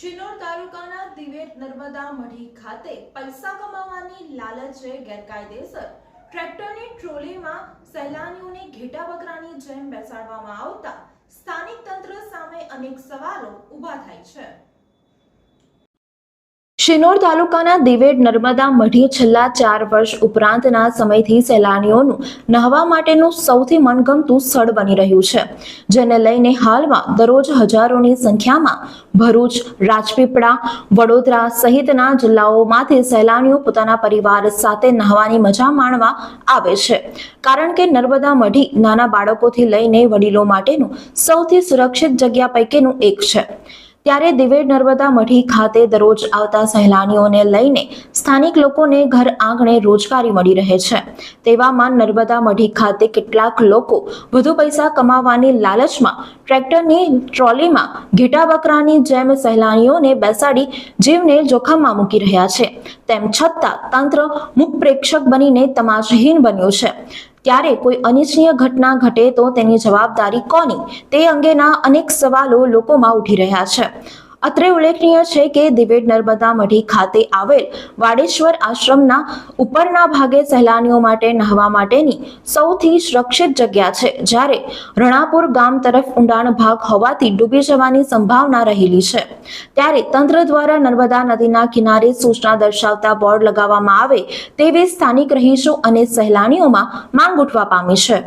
શિનોર તાલુકાના દિવેટ નર્મદા મઢી ખાતે પૈસા કમાવાની લાલચે ગેરકાયદેસર. ટ્રેક્ટરની ટ્રોલીમાં સહેલાનીઓને ઘેટા બકરાની જેમ બેસાડવામાં આવતા સ્થાનિક તંત્ર સામે અનેક સવાલો ઊભા થાય છે. શિનોર તાલુકાના દિવેડ નર્મદા મઢી છેલ્લા ચાર વર્ષ ઉપરાંતના સમયથી સહેલાણીઓનું નહાવા માટેનું સૌથી મનગમતું સ્થળ બની રહ્યું છે, જેને લઈને હાલમાં દરરોજ હજારોની સંખ્યામાં ભરૂચ, રાજપીપળા, વડોદરા સહિતના જિલ્લાઓમાંથી સહેલાણીઓ પોતાના પરિવાર સાથે નહાવાની મજા માણવા આવે છે. કારણ કે નર્મદા મઢી નાના બાળકોથી લઈને વડીલો માટેનું સૌથી સુરક્ષિત જગ્યા પૈકીનું એક છે. ત્યારે દિવેડ નર્મદા મઢી ખાતે દરરોજ આવતા સહેલાણીઓને લઈને સ્થાનિક લોકોને ઘર આંગણે રોજગારી મળી રહે છે. તેવામાં નર્મદા મઢી ખાતે કેટલાક લોકો વધુ પૈસા કમાવાની લાલચમાં ટ્રેક્ટરની ટ્રોલીમાં ઘેટા બકરાની જેમ સહેલાણીઓને બેસાડી જીવને જોખમમાં મૂકી રહ્યા છે. તેમ છતાં તંત્ર મુખ પ્રેક્ષક બનીને તમાશહીન બન્યું છે. ત્યારે કોઈ અનિચ્છનીય ઘટના ઘટે તો તેની જવાબદારી કોની? તે અંગેના અનેક સવાલો લોકોમાં ઉઠી રહ્યા છે. અત્રે ઉલ્લેખનીય છે કે દિવેડ નર્મદા મઢી ખાતે આવેલ વાડેશ્વર આશ્રમના ઉપરના ભાગે સહેલાનીઓ માટે નહવા માટેની સૌથી સુરક્ષિત જગ્યા છે, જ્યારે રણાપુર ગામ તરફ ઊંડાણ ભાગ હોવાથી ડૂબી જવાની સંભાવના રહેલી છે. ત્યારે તંત્ર દ્વારા નર્મદા નદીના કિનારે સૂચના દર્શાવતા બોર્ડ લગાવવામાં આવે તેવી સ્થાનિક રહીશો અને સહેલાણીઓમાં માંગ ઉઠવા પામી છે.